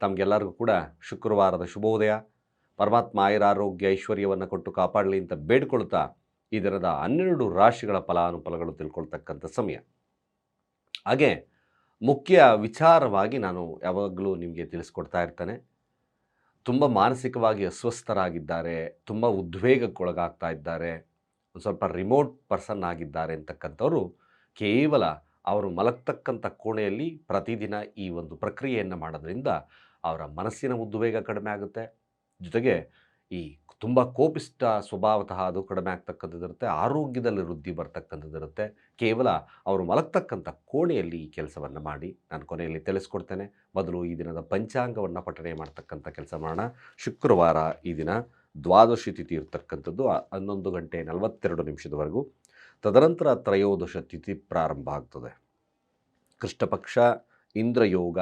ತಮಗೆಲ್ಲರಿಗೂ ಕೂಡ ಶುಕ್ರವಾರದ ಶುಭೋದಯ. ಪರಮಾತ್ಮ ಆಯುರಾರೋಗ್ಯ ಐಶ್ವರ್ಯವನ್ನು ಕೊಟ್ಟು ಕಾಪಾಡಲಿ ಅಂತ ಬೇಡ್ಕೊಳ್ತಾ ಈ ದಿನದ ಹನ್ನೆರಡು ರಾಶಿಗಳ ಫಲಾನುಫಲಗಳು ತಿಳ್ಕೊಳ್ತಕ್ಕಂಥ ಸಮಯ. ಹಾಗೆ ಮುಖ್ಯ ವಿಚಾರವಾಗಿ ನಾನು ಯಾವಾಗಲೂ ನಿಮಗೆ ತಿಳಿಸ್ಕೊಡ್ತಾ ಇರ್ತೇನೆ. ತುಂಬ ಮಾನಸಿಕವಾಗಿ ಅಸ್ವಸ್ಥರಾಗಿದ್ದಾರೆ, ತುಂಬ ಉದ್ವೇಗಕ್ಕೊಳಗಾಗ್ತಾ ಇದ್ದಾರೆ, ಒಂದು ಸ್ವಲ್ಪ ರಿಮೋಟ್ ಪರ್ಸನ್ ಆಗಿದ್ದಾರೆ ಅಂತಕ್ಕಂಥವ್ರು ಕೇವಲ ಅವರು ಮಲಗ್ತಕ್ಕಂಥ ಕೋಣೆಯಲ್ಲಿ ಪ್ರತಿದಿನ ಈ ಒಂದು ಪ್ರಕ್ರಿಯೆಯನ್ನು ಮಾಡೋದ್ರಿಂದ ಅವರ ಮನಸ್ಸಿನ ಉದ್ವೇಗ ಕಡಿಮೆ ಆಗುತ್ತೆ. ಜೊತೆಗೆ ಈ ತುಂಬ ಕೋಪಿಷ್ಟ ಸ್ವಭಾವತಃ ಅದು ಕಡಿಮೆ ಆಗ್ತಕ್ಕಂಥದ್ದಿರುತ್ತೆ ಆರೋಗ್ಯದಲ್ಲಿ ವೃದ್ಧಿ ಬರ್ತಕ್ಕಂಥದ್ದಿರುತ್ತೆ ಕೇವಲ ಅವರು ಮಲಗ್ತಕ್ಕಂಥ ಕೋಣೆಯಲ್ಲಿ ಈ ಕೆಲಸವನ್ನು ಮಾಡಿ ನಾನು ಕೊನೆಯಲ್ಲಿ ತಿಳಿಸ್ಕೊಡ್ತೇನೆ. ಮೊದಲು ಈ ದಿನದ ಪಂಚಾಂಗವನ್ನು ಪಠಣೆ ಮಾಡ್ತಕ್ಕಂಥ ಕೆಲಸ ಮಾಡೋಣ. ಶುಕ್ರವಾರ ಈ ದಿನ ದ್ವಾದಶಿ ತಿಥಿ ಇರ್ತಕ್ಕಂಥದ್ದು. ಹನ್ನೊಂದು ಗಂಟೆ ನಲವತ್ತೆರಡು ನಿಮಿಷದವರೆಗೂ ತದನಂತರ ತ್ರಯೋದಶ ತಿಥಿ ಪ್ರಾರಂಭ ಆಗ್ತದೆ. ಕೃಷ್ಣಪಕ್ಷ, ಇಂದ್ರಯೋಗ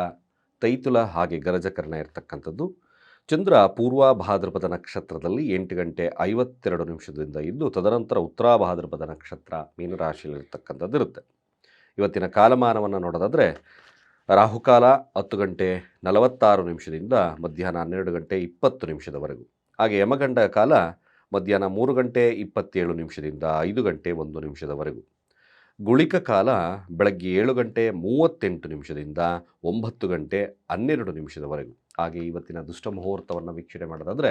ತೈತುಲ ಹಾಗೆ ಗರಜಕರ್ಣ ಇರತಕ್ಕಂಥದ್ದು. ಚಂದ್ರ ಪೂರ್ವ ಭಾದ್ರಪದ ನಕ್ಷತ್ರದಲ್ಲಿ ಎಂಟು ಗಂಟೆ ಐವತ್ತೆರಡು ನಿಮಿಷದಿಂದ ಇದ್ದು ತದನಂತರ ಉತ್ತರ ಭಾದ್ರಪದ ನಕ್ಷತ್ರ ಮೀನರಾಶಿಯಲ್ಲಿರ್ತಕ್ಕಂಥದ್ದು ಇರುತ್ತೆ. ಇವತ್ತಿನ ಕಾಲಮಾನವನ್ನು ನೋಡೋದಾದರೆ ರಾಹುಕಾಲ ಹತ್ತು ಗಂಟೆ ನಲವತ್ತಾರು ನಿಮಿಷದಿಂದ ಮಧ್ಯಾಹ್ನ ಹನ್ನೆರಡು ಗಂಟೆ ಇಪ್ಪತ್ತು ನಿಮಿಷದವರೆಗೂ. ಹಾಗೆ ಯಮಗಂಡ ಕಾಲ ಮಧ್ಯಾಹ್ನ ಮೂರು ಗಂಟೆ ಇಪ್ಪತ್ತೇಳು ನಿಮಿಷದಿಂದ ಐದು ಗಂಟೆ ಒಂದು ನಿಮಿಷದವರೆಗೂ. ಗುಳಿಕ ಕಾಲ ಬೆಳಗ್ಗೆ ಏಳು ಗಂಟೆ ಮೂವತ್ತೆಂಟು ನಿಮಿಷದಿಂದ ಒಂಬತ್ತು ಗಂಟೆ ಹನ್ನೆರಡು ನಿಮಿಷದವರೆಗೂ. ಹಾಗೆ ಇವತ್ತಿನ ದುಷ್ಟ ಮುಹೂರ್ತವನ್ನು ವೀಕ್ಷಣೆ ಮಾಡೋದಾದರೆ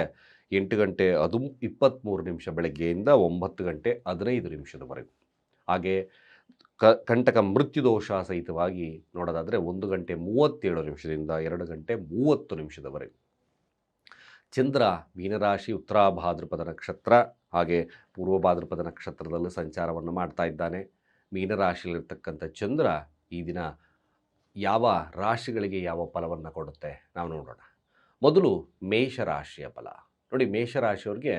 ಎಂಟು ಗಂಟೆ ಅದು ಇಪ್ಪತ್ತ್ಮೂರು ನಿಮಿಷ ಬೆಳಗ್ಗೆಯಿಂದ ಒಂಬತ್ತು ಗಂಟೆ ಹದಿನೈದು ನಿಮಿಷದವರೆಗೂ. ಹಾಗೆ ಕ, ಕಂಟಕ ಮೃತ್ಯುದೋಷ ಸಹಿತವಾಗಿ ನೋಡೋದಾದರೆ ಒಂದು ಗಂಟೆ ಮೂವತ್ತೇಳು ನಿಮಿಷದಿಂದ ಎರಡು ಗಂಟೆ ಮೂವತ್ತು ನಿಮಿಷದವರೆಗೂ. ಚಂದ್ರ, ಮೀನರಾಶಿ, ಉತ್ತರಾಭಾದ್ರಪದ ನಕ್ಷತ್ರ ಹಾಗೆ ಪೂರ್ವಭಾದ್ರಪದ ನಕ್ಷತ್ರದಲ್ಲೂ ಸಂಚಾರವನ್ನು ಮಾಡ್ತಾ ಇದ್ದಾನೆ. ಮೀನರಾಶಿಯಲ್ಲಿರ್ತಕ್ಕಂಥ ಚಂದ್ರ ಈ ದಿನ ಯಾವ ರಾಶಿಗಳಿಗೆ ಯಾವ ಫಲವನ್ನು ಕೊಡುತ್ತೆ ನಾವು ನೋಡೋಣ. ಮೊದಲು ಮೇಷರಾಶಿಯ ಫಲ. ನೋಡಿ ಮೇಷರಾಶಿಯವ್ರಿಗೆ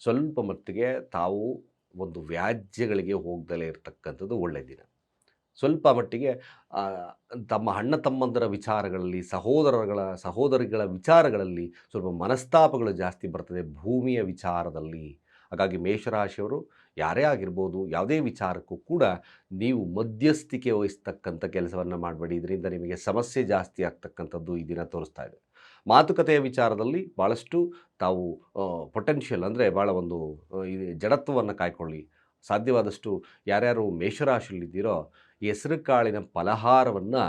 ಸ್ವಲ್ಪ ಮಟ್ಟಿಗೆ ತಾವು ಒಂದು ವ್ಯಾಜ್ಯಗಳಿಗೆ ಹೋಗ್ದಲೇ ಇರತಕ್ಕಂಥದ್ದು ಒಳ್ಳೆಯ ದಿನ. ಸ್ವಲ್ಪ ಮಟ್ಟಿಗೆ ತಮ್ಮ ಅಣ್ಣ ತಮ್ಮಂದರ ವಿಚಾರಗಳಲ್ಲಿ, ಸಹೋದರಗಳ, ಸಹೋದರಿಗಳ ವಿಚಾರಗಳಲ್ಲಿ ಸ್ವಲ್ಪ ಮನಸ್ತಾಪಗಳು ಜಾಸ್ತಿ ಬರ್ತದೆ ಭೂಮಿಯ ವಿಚಾರದಲ್ಲಿ. ಹಾಗಾಗಿ ಮೇಷರಾಶಿಯವರು ಯಾರೇ ಆಗಿರ್ಬೋದು, ಯಾವುದೇ ವಿಚಾರಕ್ಕೂ ಕೂಡ ನೀವು ಮಧ್ಯಸ್ಥಿಕೆ ವಹಿಸ್ತಕ್ಕಂಥ ಕೆಲಸವನ್ನು ಮಾಡಬೇಡಿ. ಇದರಿಂದ ನಿಮಗೆ ಸಮಸ್ಯೆ ಜಾಸ್ತಿ ಆಗ್ತಕ್ಕಂಥದ್ದು ಈ ದಿನ ತೋರಿಸ್ತಾ ಇದೆ. ಮಾತುಕತೆಯ ವಿಚಾರದಲ್ಲಿ ಭಾಳಷ್ಟು ತಾವು ಪೊಟೆನ್ಷಿಯಲ್ ಅಂದರೆ ಭಾಳ ಒಂದು ಜಡತ್ವವನ್ನು ಕಾಯ್ಕೊಳ್ಳಿ. ಸಾಧ್ಯವಾದಷ್ಟು ಯಾರ್ಯಾರು ಮೇಷರಾಶಿಯಲ್ಲಿದ್ದೀರೋ ಹೆಸರು ಕಾಳಿನ ಫಲಹಾರವನ್ನು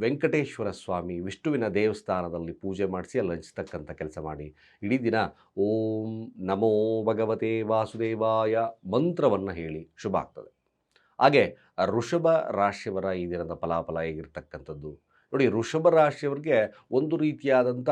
ವೆಂಕಟೇಶ್ವರ ಸ್ವಾಮಿ ವಿಷ್ಣುವಿನ ದೇವಸ್ಥಾನದಲ್ಲಿ ಪೂಜೆ ಮಾಡಿಸಿ ಅಲ್ಲಿ ಹಂಚ್ತಕ್ಕಂಥ ಕೆಲಸ ಮಾಡಿ. ಇಡೀ ದಿನ ಓಂ ನಮೋ ಭಗವತೆ ವಾಸುದೇವಾಯ ಮಂತ್ರವನ್ನು ಹೇಳಿ ಶುಭ ಆಗ್ತದೆ. ಹಾಗೆ ಋಷಭ ರಾಶಿಯವರ ಈ ದಿನದ ಫಲಾಫಲ ಹೇಗಿರ್ತಕ್ಕಂಥದ್ದು? ನೋಡಿ ಋಷಭ ರಾಶಿಯವರಿಗೆ ಒಂದು ರೀತಿಯಾದಂಥ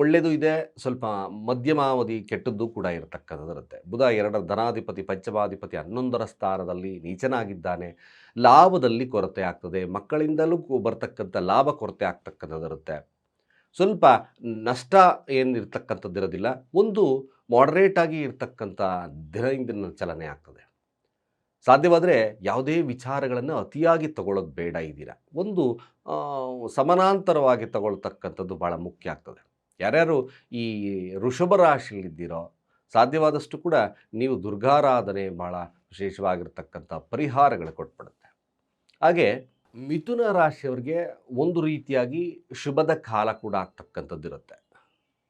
ಒಳ್ಳೆಯದು ಇದೆ, ಸ್ವಲ್ಪ ಮಧ್ಯಮಾವಧಿ ಕೆಟ್ಟದ್ದು ಕೂಡ ಇರತಕ್ಕಂಥದ್ದಿರುತ್ತೆ. ಬುಧ ಎರಡರ ಧನಾಧಿಪತಿ, ಪಂಚಮಾಧಿಪತಿ ಹನ್ನೊಂದರ ಸ್ಥಾನದಲ್ಲಿ ನೀಚನಾಗಿದ್ದಾನೆ. ಲಾಭದಲ್ಲಿ ಕೊರತೆ ಆಗ್ತದೆ, ಮಕ್ಕಳಿಂದಲೂ ಬರ್ತಕ್ಕಂಥ ಲಾಭ ಕೊರತೆ ಆಗ್ತಕ್ಕಂಥದ್ದಿರುತ್ತೆ. ಸ್ವಲ್ಪ ನಷ್ಟ ಏನಿರ್ತಕ್ಕಂಥದ್ದು ಇರೋದಿಲ್ಲ ಒಂದು ಮಾಡರೇಟಾಗಿ ಇರತಕ್ಕಂಥ ದಿನದಿಂದ ಚಲನೆ ಆಗ್ತದೆ. ಸಾಧ್ಯವಾದರೆ ಯಾವುದೇ ವಿಚಾರಗಳನ್ನು ಅತಿಯಾಗಿ ತಗೊಳ್ಳೋದು ಬೇಡ ಇದ್ದೀರಾ. ಒಂದು ಸಮಾನಾಂತರವಾಗಿ ತಗೊಳ್ತಕ್ಕಂಥದ್ದು ಭಾಳ ಮುಖ್ಯ ಆಗ್ತದೆ. ಯಾರ್ಯಾರು ಈ ಋಷಭ ರಾಶಿಯಲ್ಲಿದ್ದೀರೋ, ಸಾಧ್ಯವಾದಷ್ಟು ಕೂಡ ನೀವು ದುರ್ಗಾರಾಧನೆ ಭಾಳ ವಿಶೇಷವಾಗಿರ್ತಕ್ಕಂಥ ಪರಿಹಾರಗಳು ಕೊಟ್ಬಿಡುತ್ತೆ. ಹಾಗೆ ಮಿಥುನ ರಾಶಿಯವರಿಗೆ ಒಂದು ರೀತಿಯಾಗಿ ಶುಭದ ಕಾಲ ಕೂಡ ಆಗ್ತಕ್ಕಂಥದ್ದಿರುತ್ತೆ.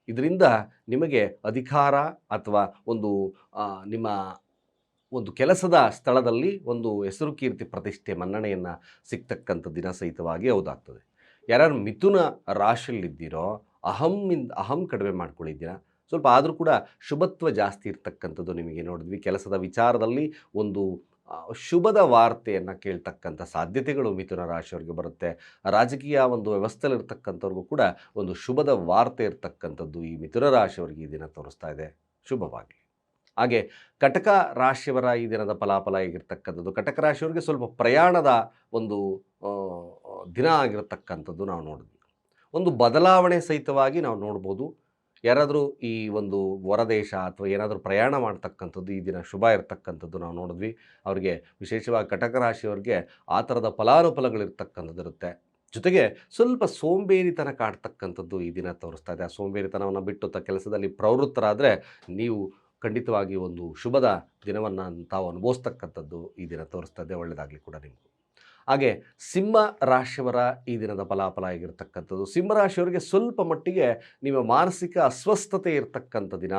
ಇದರಿಂದ ನಿಮಗೆ ಅಧಿಕಾರ ಅಥವಾ ಒಂದು ನಿಮ್ಮ ಒಂದು ಕೆಲಸದ ಸ್ಥಳದಲ್ಲಿ ಒಂದು ಹೆಸರು ಕೀರ್ತಿ ಪ್ರತಿಷ್ಠೆ ಮನ್ನಣೆಯನ್ನು ಸಿಗ್ತಕ್ಕಂಥ ದಿನ ಸಹಿತವಾಗಿ ಹೌದಾಗ್ತದೆ. ಯಾರು ಮಿಥುನ ರಾಶಿಯಲ್ಲಿದ್ದೀರೋ ಅಹಮ್ಮಿಂದ ಅಹಂ ಕಡಿಮೆ ಮಾಡ್ಕೊಳ್ಳಿದ್ದೀರಾ ಸ್ವಲ್ಪ ಆದರೂ ಕೂಡ ಶುಭತ್ವ ಜಾಸ್ತಿ ಇರ್ತಕ್ಕಂಥದ್ದು ನಿಮಗೆ ನೋಡಿದ್ವಿ. ಕೆಲಸದ ವಿಚಾರದಲ್ಲಿ ಒಂದು ಶುಭದ ವಾರ್ತೆಯನ್ನು ಕೇಳ್ತಕ್ಕಂಥ ಸಾಧ್ಯತೆಗಳು ಮಿಥುನ ರಾಶಿಯವರಿಗೆ ಬರುತ್ತೆ. ರಾಜಕೀಯ ಒಂದು ವ್ಯವಸ್ಥೆಯಲ್ಲಿರ್ತಕ್ಕಂಥವ್ರಿಗೂ ಕೂಡ ಒಂದು ಶುಭದ ವಾರ್ತೆ ಇರ್ತಕ್ಕಂಥದ್ದು ಈ ಮಿಥುನ ರಾಶಿಯವರಿಗೆ ಈ ದಿನ ತೋರಿಸ್ತಾ ಇದೆ. ಶುಭವಾಗಿ ಹಾಗೆ ಕಟಕ ರಾಶಿಯವರ ಈ ದಿನದ ಫಲಾಫಲ ಆಗಿರ್ತಕ್ಕಂಥದ್ದು ಕಟಕ ರಾಶಿಯವರಿಗೆ ಸ್ವಲ್ಪ ಪ್ರಯಾಣದ ಒಂದು ದಿನ ಆಗಿರತಕ್ಕಂಥದ್ದು ನಾವು ನೋಡಿದ್ವಿ. ಒಂದು ಬದಲಾವಣೆ ಸಹಿತವಾಗಿ ನಾವು ನೋಡ್ಬೋದು. ಯಾರಾದರೂ ಈ ಒಂದು ಹೊರದೇಶ ಅಥವಾ ಏನಾದರೂ ಪ್ರಯಾಣ ಮಾಡ್ತಕ್ಕಂಥದ್ದು, ಈ ದಿನ ಶುಭ ಇರತಕ್ಕಂಥದ್ದು ನಾವು ನೋಡಿದ್ವಿ. ಅವರಿಗೆ ವಿಶೇಷವಾಗಿ ಕಟಕ ರಾಶಿಯವರಿಗೆ ಆ ಥರದ ಫಲಾನುಫಲಗಳಿರ್ತಕ್ಕಂಥದ್ದು ಇರುತ್ತೆ. ಜೊತೆಗೆ ಸ್ವಲ್ಪ ಸೋಂಬೇರಿತನ ಕಾಡ್ತಕ್ಕಂಥದ್ದು ಈ ದಿನ ತೋರಿಸ್ತಾ ಇದೆ. ಆ ಸೋಂಬೇರಿತನವನ್ನು ಬಿಟ್ಟು ಕೆಲಸದಲ್ಲಿ ಪ್ರವೃತ್ತರಾದರೆ ನೀವು ಖಂಡಿತವಾಗಿ ಒಂದು ಶುಭದ ದಿನವನ್ನು ತಾವು ಅನುಭವಿಸ್ತಕ್ಕಂಥದ್ದು ಈ ದಿನ ತೋರಿಸ್ತದೆ ಒಳ್ಳೆಯದಾಗಲಿ ಕೂಡ ನಿಮಗೂ. ಹಾಗೆ ಸಿಂಹ ರಾಶಿಯವರ ಈ ದಿನದ ಫಲಾಫಲ ಆಗಿರತಕ್ಕಂಥದ್ದು. ಸಿಂಹ ರಾಶಿಯವರಿಗೆ ಸ್ವಲ್ಪ ಮಟ್ಟಿಗೆ ನಿಮ್ಮ ಮಾನಸಿಕ ಅಸ್ವಸ್ಥತೆ ಇರತಕ್ಕಂಥ ದಿನ,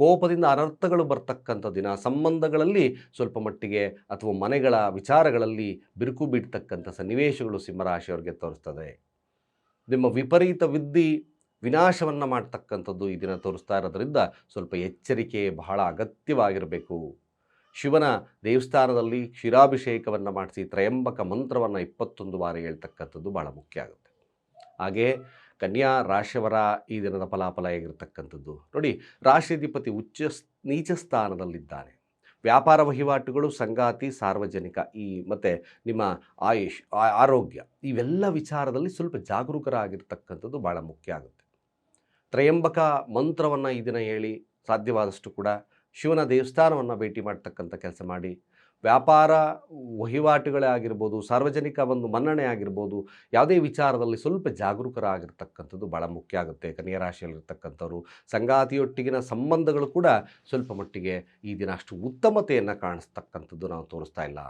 ಕೋಪದಿಂದ ಅನರ್ಥಗಳು ಬರ್ತಕ್ಕಂಥ ದಿನ, ಸಂಬಂಧಗಳಲ್ಲಿ ಸ್ವಲ್ಪ ಮಟ್ಟಿಗೆ ಅಥವಾ ಮನೆಗಳ ವಿಚಾರಗಳಲ್ಲಿ ಬಿರುಕು ಬಿಡ್ತಕ್ಕಂಥ ಸನ್ನಿವೇಶಗಳು ಸಿಂಹರಾಶಿಯವರಿಗೆ ತೋರಿಸ್ತದೆ. ನಿಮ್ಮ ವಿಪರೀತ ವಿದ್ಯೆ ವಿನಾಶವನ್ನು ಮಾಡ್ತಕ್ಕಂಥದ್ದು ಈ ದಿನ ತೋರಿಸ್ತಾ ಇರೋದ್ರಿಂದ ಸ್ವಲ್ಪ ಎಚ್ಚರಿಕೆ ಬಹಳ ಅಗತ್ಯವಾಗಿರಬೇಕು. ಶಿವನ ದೇವಸ್ಥಾನದಲ್ಲಿ ಕ್ಷೀರಾಭಿಷೇಕವನ್ನು ಮಾಡಿಸಿ ತ್ರಯಂಬಕ ಮಂತ್ರವನ್ನು ಇಪ್ಪತ್ತೊಂದು ಬಾರಿ ಹೇಳ್ತಕ್ಕಂಥದ್ದು ಭಾಳ ಮುಖ್ಯ ಆಗುತ್ತೆ. ಹಾಗೇ ಕನ್ಯಾ ರಾಶಿಯವರ ಈ ದಿನದ ಫಲಾಫಲ ಹೇಗಿರ್ತಕ್ಕಂಥದ್ದು? ನೋಡಿ ರಾಶಿಧಿಪತಿ ಉಚ್ಚ ನೀಚ ಸ್ಥಾನದಲ್ಲಿದ್ದಾನೆ. ವ್ಯಾಪಾರ ವಹಿವಾಟುಗಳು, ಸಂಗಾತಿ, ಸಾರ್ವಜನಿಕ ಈ ಮತ್ತು ನಿಮ್ಮ ಆಯುಷ್ ಆರೋಗ್ಯ ಇವೆಲ್ಲ ವಿಚಾರದಲ್ಲಿ ಸ್ವಲ್ಪ ಜಾಗರೂಕರಾಗಿರ್ತಕ್ಕಂಥದ್ದು ಭಾಳ ಮುಖ್ಯ ಆಗುತ್ತೆ. ತ್ರಯಂಬಕ ಮಂತ್ರವನ್ನು ಈ ದಿನ ಹೇಳಿ ಸಾಧ್ಯವಾದಷ್ಟು ಕೂಡ ಶಿವನ ದೇವಸ್ಥಾನವನ್ನು ಭೇಟಿ ಮಾಡ್ತಕ್ಕಂಥ ಕೆಲಸ ಮಾಡಿ. ವ್ಯಾಪಾರ ವಹಿವಾಟುಗಳೇ ಆಗಿರ್ಬೋದು, ಸಾರ್ವಜನಿಕ ಒಂದು ಮನ್ನಣೆ ಆಗಿರ್ಬೋದು, ಯಾವುದೇ ವಿಚಾರದಲ್ಲಿ ಸ್ವಲ್ಪ ಜಾಗರೂಕರಾಗಿರ್ತಕ್ಕಂಥದ್ದು ಭಾಳ ಮುಖ್ಯ ಆಗುತ್ತೆ. ಕನ್ಯಾ ರಾಶಿಯಲ್ಲಿರ್ತಕ್ಕಂಥವ್ರು, ಸಂಗಾತಿಯೊಟ್ಟಿಗಿನ ಸಂಬಂಧಗಳು ಕೂಡ ಸ್ವಲ್ಪ ಮಟ್ಟಿಗೆ ಈ ದಿನ ಅಷ್ಟು ಉತ್ತಮತೆಯನ್ನು ಕಾಣಿಸ್ತಕ್ಕಂಥದ್ದು ನಾವು ತೋರಿಸ್ತಾ ಇಲ್ಲ.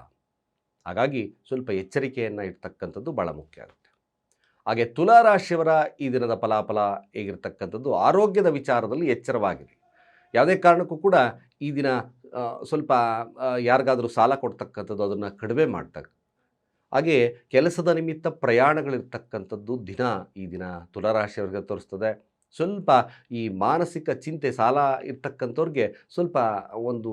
ಹಾಗಾಗಿ ಸ್ವಲ್ಪ ಎಚ್ಚರಿಕೆಯನ್ನು ಇಡ್ತಕ್ಕಂಥದ್ದು ಭಾಳ ಮುಖ್ಯ ಆಗುತ್ತೆ. ಹಾಗೆ ತುಲಾರಾಶಿಯವರ ಈ ದಿನದ ಫಲಾಫಲ ಹೇಗಿರ್ತಕ್ಕಂಥದ್ದು ಆರೋಗ್ಯದ ವಿಚಾರದಲ್ಲಿ ಎಚ್ಚರವಾಗಿದೆ. ಯಾವುದೇ ಕಾರಣಕ್ಕೂ ಕೂಡ ಈ ದಿನ ಸ್ವಲ್ಪ ಯಾರಿಗಾದರೂ ಸಾಲ ಕೊಡ್ತಕ್ಕಂಥದ್ದು ಅದನ್ನು ಕಡಿಮೆ ಮಾಡ್ತಕ್ಕ, ಹಾಗೆ ಕೆಲಸದ ನಿಮಿತ್ತ ಪ್ರಯಾಣಗಳಿರ್ತಕ್ಕಂಥದ್ದು ದಿನ ಈ ದಿನ ತುಲಾರಾಶಿಯವರಿಗೆ ತೋರಿಸ್ತದೆ. ಸ್ವಲ್ಪ ಈ ಮಾನಸಿಕ ಚಿಂತೆ ಸಾಲ ಇರ್ತಕ್ಕಂಥವ್ರಿಗೆ ಸ್ವಲ್ಪ ಒಂದು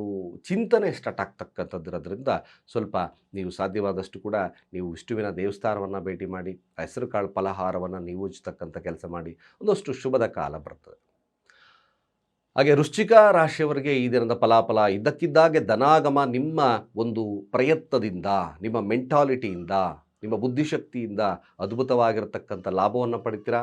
ಚಿಂತನೆ ಸ್ಟಾರ್ಟ್ ಆಗ್ತಕ್ಕಂಥದ್ರದ್ರಿಂದ ಸ್ವಲ್ಪ ನೀವು ಸಾಧ್ಯವಾದಷ್ಟು ಕೂಡ ನೀವು ವಿಷ್ಣುವಿನ ದೇವಸ್ಥಾನವನ್ನು ಭೇಟಿ ಮಾಡಿ, ಹೆಸರು ಕಾಳು ಫಲಹಾರವನ್ನು ನಿಯೋಜಿಸ್ತಕ್ಕಂಥ ಕೆಲಸ ಮಾಡಿ, ಒಂದಷ್ಟು ಶುಭದ ಕಾಲ ಬರ್ತದೆ. ಹಾಗೆ ವೃಶ್ಚಿಕ ರಾಶಿಯವರಿಗೆ ಈ ದಿನದ ಫಲಾಫಲ ಇದ್ದಕ್ಕಿದ್ದಾಗೆ ಧನಾಗಮ ನಿಮ್ಮ ಒಂದು ಪ್ರಯತ್ನದಿಂದ, ನಿಮ್ಮ ಮೆಂಟಾಲಿಟಿಯಿಂದ ನಿಮ್ಮ ಬುದ್ಧಿಶಕ್ತಿಯಿಂದ ಅದ್ಭುತವಾಗಿರತಕ್ಕಂಥ ಲಾಭವನ್ನು ಪಡಿತೀರಾ?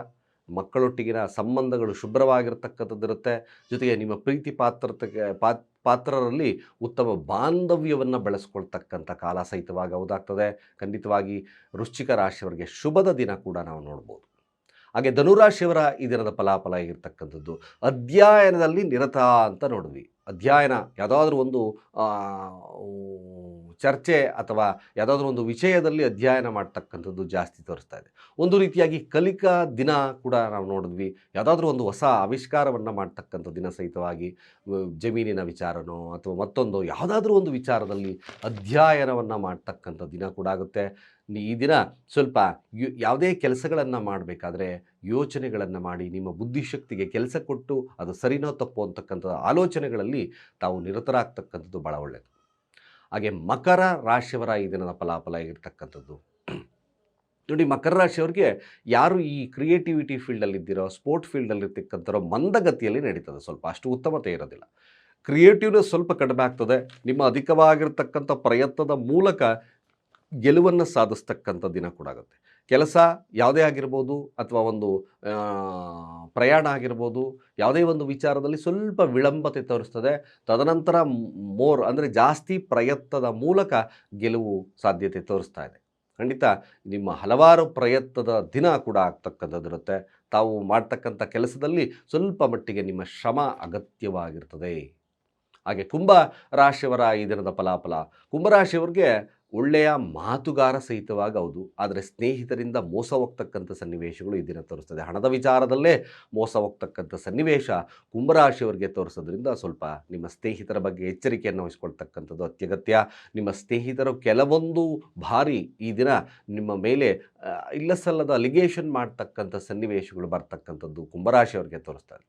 ಮಕ್ಕಳೊಟ್ಟಿಗಿನ ಸಂಬಂಧಗಳು ಶುಭ್ರವಾಗಿರ್ತಕ್ಕಂಥದ್ದಿರುತ್ತೆ. ಜೊತೆಗೆ ನಿಮ್ಮ ಪ್ರೀತಿ ಪಾತ್ರತೆಗೆ ಪಾತ್, ಪಾತ್ರರಲ್ಲಿ ಉತ್ತಮ ಬಾಂಧವ್ಯವನ್ನು ಬೆಳೆಸ್ಕೊಳ್ತಕ್ಕಂಥ ಕಾಲ ಸಹಿತವಾಗಿ ಹೌದಾಗ್ತದೆ. ಖಂಡಿತವಾಗಿ ವೃಶ್ಚಿಕ ರಾಶಿಯವರಿಗೆ ಶುಭದ ದಿನ ಕೂಡ ನಾವು ನೋಡ್ಬೋದು. ಹಾಗೆ ಧನುರಾಶಿಯವರ ಈ ದಿನದ ಫಲಾಫಲ ಆಗಿರ್ತಕ್ಕಂಥದ್ದು, ಅಧ್ಯಯನದಲ್ಲಿ ನಿರತ ಅಂತ ನೋಡಿದ್ವಿ. ಅಧ್ಯಯನ ಯಾವುದಾದ್ರೂ ಒಂದು ಚರ್ಚೆ ಅಥವಾ ಯಾವುದಾದ್ರೂ ಒಂದು ವಿಷಯದಲ್ಲಿ ಅಧ್ಯಯನ ಮಾಡ್ತಕ್ಕಂಥದ್ದು ಜಾಸ್ತಿ ತೋರಿಸ್ತಾ ಇದೆ. ಒಂದು ರೀತಿಯಾಗಿ ಕಲಿಕಾ ದಿನ ಕೂಡ ನಾವು ನೋಡಿದ್ವಿ. ಯಾವುದಾದ್ರೂ ಒಂದು ಹೊಸ ಆವಿಷ್ಕಾರವನ್ನು ಮಾಡ್ತಕ್ಕಂಥ ದಿನ ಸಹಿತವಾಗಿ ಜಮೀನಿನ ವಿಚಾರನೋ ಅಥವಾ ಮತ್ತೊಂದು ಯಾವುದಾದ್ರೂ ಒಂದು ವಿಚಾರದಲ್ಲಿ ಅಧ್ಯಯನವನ್ನು ಮಾಡ್ತಕ್ಕಂಥ ದಿನ ಕೂಡ ಆಗುತ್ತೆ. ಈ ದಿನ ಸ್ವಲ್ಪ ಯು- ಯಾವುದೇ ಕೆಲಸಗಳನ್ನು ಮಾಡಬೇಕಾದ್ರೆ ಯೋಚನೆಗಳನ್ನು ಮಾಡಿ, ನಿಮ್ಮ ಬುದ್ಧಿಶಕ್ತಿಗೆ ಕೆಲಸ ಕೊಟ್ಟು ಅದು ಸರಿನೋ ತಪ್ಪು ಅಂತಕ್ಕಂಥ ಆಲೋಚನೆಗಳಲ್ಲಿ ತಾವು ನಿರತರಾಗ್ತಕ್ಕಂಥದ್ದು ಭಾಳ ಒಳ್ಳೆಯದು ಹಾಗೆ ಮಕರ ರಾಶಿಯವರ ಈ ದಿನದ ಫಲಾಫಲ ಆಗಿರ್ತಕ್ಕಂಥದ್ದು. ನೋಡಿ, ಮಕರ ರಾಶಿಯವ್ರಿಗೆ ಯಾರು ಈ ಕ್ರಿಯೇಟಿವಿಟಿ ಫೀಲ್ಡಲ್ಲಿದ್ದೀರೋ ಸ್ಪೋರ್ಟ್ ಫೀಲ್ಡಲ್ಲಿ ಇರ್ತಕ್ಕಂಥರೋ ಮಂದಗತಿಯಲ್ಲಿ ನಡೀತದೆ. ಸ್ವಲ್ಪ ಅಷ್ಟು ಉತ್ತಮತೆ ಇರೋದಿಲ್ಲ. ಕ್ರಿಯೇಟಿವ್ನೆಸ್ ಸ್ವಲ್ಪ ಕಡಿಮೆ ಆಗ್ತದೆ. ನಿಮ್ಮ ಅಧಿಕವಾಗಿರ್ತಕ್ಕಂಥ ಪ್ರಯತ್ನದ ಮೂಲಕ ಗೆಲುವನ್ನು ಸಾಧಿಸ್ತಕ್ಕಂಥ ದಿನ ಕೂಡ ಆಗುತ್ತೆ. ಕೆಲಸ ಯಾವುದೇ ಆಗಿರ್ಬೋದು ಅಥವಾ ಒಂದು ಪ್ರಯಾಣ ಆಗಿರ್ಬೋದು ಯಾವುದೇ ಒಂದು ವಿಚಾರದಲ್ಲಿ ಸ್ವಲ್ಪ ವಿಳಂಬತೆ ತೋರಿಸ್ತದೆ. ತದನಂತರ ಮೋರ್ ಅಂದರೆ ಜಾಸ್ತಿ ಪ್ರಯತ್ನದ ಮೂಲಕ ಗೆಲುವು ಸಾಧ್ಯತೆ ತೋರಿಸ್ತಾ ಇದೆ. ಖಂಡಿತ ನಿಮ್ಮ ಹಲವಾರು ಪ್ರಯತ್ನದ ದಿನ ಕೂಡ ಆಗ್ತಕ್ಕಂಥದ್ದಿರುತ್ತೆ. ತಾವು ಮಾಡ್ತಕ್ಕಂಥ ಕೆಲಸದಲ್ಲಿ ಸ್ವಲ್ಪ ಮಟ್ಟಿಗೆ ನಿಮ್ಮ ಶ್ರಮ ಅಗತ್ಯವಾಗಿರ್ತದೆ. ಹಾಗೆ ಕುಂಭ ರಾಶಿಯವರ ಈ ದಿನದ ಫಲಾಫಲ. ಕುಂಭರಾಶಿಯವರಿಗೆ ಒಳ್ಳೆಯ ಮಾತುಗಾರ ಸಹಿತವಾಗಿ ಹೌದು. ಆದರೆ ಸ್ನೇಹಿತರಿಂದ ಮೋಸ ಹೋಗ್ತಕ್ಕಂಥ ಸನ್ನಿವೇಶಗಳು ಈ ದಿನ ತೋರಿಸ್ತದೆ. ಹಣದ ವಿಚಾರದಲ್ಲೇ ಮೋಸ ಹೋಗ್ತಕ್ಕಂಥ ಸನ್ನಿವೇಶ ಕುಂಭರಾಶಿಯವರಿಗೆ ತೋರಿಸೋದ್ರಿಂದ ಸ್ವಲ್ಪ ನಿಮ್ಮ ಸ್ನೇಹಿತರ ಬಗ್ಗೆ ಎಚ್ಚರಿಕೆಯನ್ನು ವಹಿಸ್ಕೊಳ್ತಕ್ಕಂಥದ್ದು ಅತ್ಯಗತ್ಯ. ನಿಮ್ಮ ಸ್ನೇಹಿತರು ಕೆಲವೊಂದು ಬಾರಿ ಈ ದಿನ ನಿಮ್ಮ ಮೇಲೆ ಇಲ್ಲಸಲ್ಲದ ಇಲ್ಲ ಸಲ್ಲದ ಅಲಿಗೇಷನ್ ಮಾಡ್ತಕ್ಕಂಥ ಸನ್ನಿವೇಶಗಳು ಬರ್ತಕ್ಕಂಥದ್ದು ಕುಂಭರಾಶಿಯವರಿಗೆ ತೋರಿಸ್ತಾರೆ.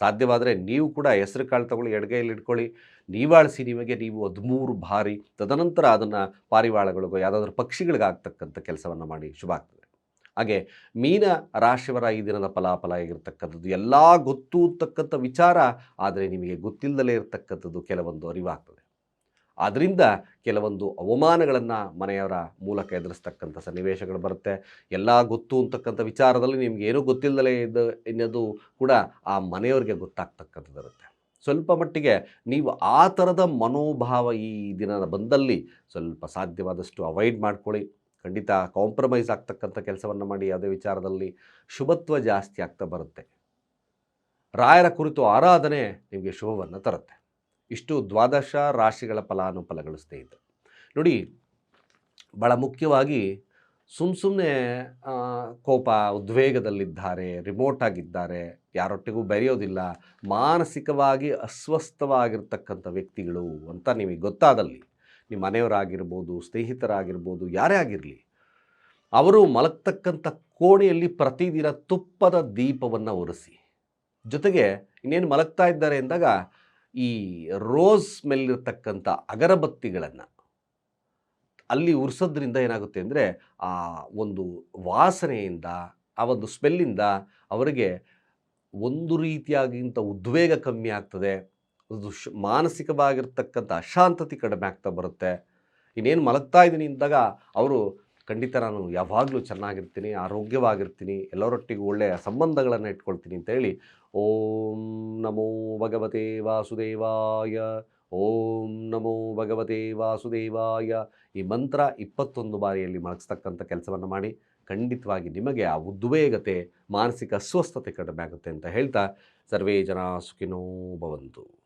ಸಾಧ್ಯವಾದರೆ ನೀವು ಕೂಡ ಹೆಸರು ಕಾಳು ತಗೊಳ್ಳಿ ಎಡಗೈಯಲ್ಲಿ ಇಟ್ಕೊಳ್ಳಿ. ನೀವಾಳಿಸಿ ನಿಮಗೆ ನೀವು ಹದಿಮೂರು ಬಾರಿ ತದನಂತರ ಅದನ್ನು ಪಾರಿವಾಳಗಳಿಗೋ, ಯಾವುದಾದ್ರೂ ಪಕ್ಷಿಗಳಿಗಾಗ್ತಕ್ಕಂಥ ಕೆಲಸವನ್ನು ಮಾಡಿ ಶುಭ ಆಗ್ತದೆ. ಹಾಗೆ ಮೀನ ರಾಶಿಯವರ ಈ ದಿನದ ಫಲಾಫಲ ಆಗಿರ್ತಕ್ಕಂಥದ್ದು, ಎಲ್ಲ ಗೊತ್ತು ವಿಚಾರ ಆದರೆ ನಿಮಗೆ ಗೊತ್ತಿಲ್ಲದಲೇ ಇರತಕ್ಕಂಥದ್ದು ಕೆಲವೊಂದು ಅರಿವಾಗ್ತದೆ. ಆದ್ದರಿಂದ ಕೆಲವೊಂದು ಅವಮಾನಗಳನ್ನು ಮನೆಯವರ ಮೂಲಕ ಎದುರಿಸ್ತಕ್ಕಂಥ ಸನ್ನಿವೇಶಗಳು ಬರುತ್ತೆ. ಎಲ್ಲ ಗೊತ್ತು ಅಂತಕ್ಕಂಥ ವಿಚಾರದಲ್ಲಿ ನಿಮ್ಗೆ ಏನೂ ಗೊತ್ತಿಲ್ಲದಲೇ ಇದ್ದ ಎನ್ನೋದು ಕೂಡ ಆ ಮನೆಯವರಿಗೆ ಗೊತ್ತಾಗ್ತಕ್ಕಂಥದ್ದು ಇರುತ್ತೆ. ಸ್ವಲ್ಪ ಮಟ್ಟಿಗೆ ನೀವು ಆ ಥರದ ಮನೋಭಾವ ಈ ದಿನ ಬಂದಲ್ಲಿ ಸ್ವಲ್ಪ ಸಾಧ್ಯವಾದಷ್ಟು ಅವಾಯ್ಡ್ ಮಾಡ್ಕೊಳ್ಳಿ. ಖಂಡಿತ ಕಾಂಪ್ರಮೈಸ್ ಆಗ್ತಕ್ಕಂಥ ಕೆಲಸವನ್ನು ಮಾಡಿ, ಯಾವುದೇ ವಿಚಾರದಲ್ಲಿ ಶುಭತ್ವ ಜಾಸ್ತಿ ಆಗ್ತಾ ಬರುತ್ತೆ. ರಾಯರ ಕುರಿತು ಆರಾಧನೆ ನಿಮಗೆ ಶುಭವನ್ನು ತರುತ್ತೆ. ಇಷ್ಟು ದ್ವಾದಶ ರಾಶಿಗಳ ಫಲಾನುಫಲಗಳು ಸ್ನೇಹಿತರು ನೋಡಿ ಭಾಳ ಮುಖ್ಯವಾಗಿ ಸುಮ್ಮ ಸುಮ್ಮನೆ ಕೋಪ, ಉದ್ವೇಗದಲ್ಲಿದ್ದಾರೆ ರಿಮೋಟ್ ಆಗಿದ್ದಾರೆ, ಯಾರೊಟ್ಟಿಗೂ ಬೆರೆಯೋದಿಲ್ಲ, ಮಾನಸಿಕವಾಗಿ ಅಸ್ವಸ್ಥವಾಗಿರ್ತಕ್ಕಂಥ ವ್ಯಕ್ತಿಗಳು ಅಂತ ನಿಮಗೆ ಗೊತ್ತಾದಲ್ಲಿ, ನಿಮ್ಮ ಮನೆಯವರಾಗಿರ್ಬೋದು, ಸ್ನೇಹಿತರಾಗಿರ್ಬೋದು, ಯಾರೇ ಆಗಿರಲಿ, ಅವರು ಮಲಗ್ತಕ್ಕಂಥ ಕೋಣೆಯಲ್ಲಿ ಪ್ರತಿದಿನ ತುಪ್ಪದ ದೀಪವನ್ನು ಒರೆಸಿ. ಜೊತೆಗೆ ಇನ್ನೇನು ಮಲಗ್ತಾ ಇದ್ದಾರೆ ಎಂದಾಗ ಈ ರೋಸ್ ಸ್ಮೆಲ್ ಅಗರಬತ್ತಿಗಳನ್ನು ಅಲ್ಲಿ ಉರ್ಸೋದ್ರಿಂದ ಏನಾಗುತ್ತೆ ಅಂದರೆ ಆ ಒಂದು ವಾಸನೆಯಿಂದ, ಆ ಒಂದು ಸ್ಮೆಲ್ಲಿಂದ ಅವರಿಗೆ ಒಂದು ರೀತಿಯಾಗಿಂತ ಉದ್ವೇಗ ಕಮ್ಮಿ ಆಗ್ತದೆ. ಒಂದು ಶ್ ಮಾನಸಿಕವಾಗಿರ್ತಕ್ಕಂಥ ಅಶಾಂತತೆ ಕಡಿಮೆ ಆಗ್ತಾ ಬರುತ್ತೆ. ಇನ್ನೇನು ಮಲಗ್ತಾ ಇದ್ದೀನಿ ಅಂದಾಗ ಅವರು, ಖಂಡಿತ ನಾನು ಯಾವಾಗಲೂ ಚೆನ್ನಾಗಿರ್ತೀನಿ, ಆರೋಗ್ಯವಾಗಿರ್ತೀನಿ, ಎಲ್ಲರೊಟ್ಟಿಗೂ ಒಳ್ಳೆಯ ಸಂಬಂಧಗಳನ್ನು ಇಟ್ಕೊಳ್ತೀನಿ ಅಂತ ಹೇಳಿ ಓಂ ನಮೋ ಭಗವತೆ ವಾಸುದೇವಾಯ, ಓಂ ನಮೋ ಭಗವತೆ ವಾಸುದೇವಾಯ. ಈ ಮಂತ್ರ ಇಪ್ಪತ್ತೊಂದು ಬಾರಿಯಲ್ಲಿ ಮಲಗಿಸ್ತಕ್ಕಂಥ ಕೆಲಸವನ್ನು ಮಾಡಿ ಖಂಡಿತವಾಗಿ ನಿಮಗೆ ಆ ಉದ್ವೇಗತೆ, ಮಾನಸಿಕ ಅಸ್ವಸ್ಥತೆ ಕಡಿಮೆ ಆಗುತ್ತೆ ಅಂತ ಹೇಳ್ತಾ ಸರ್ವೇ ಜನ ಸುಖಿನೋ ಭವಂತು.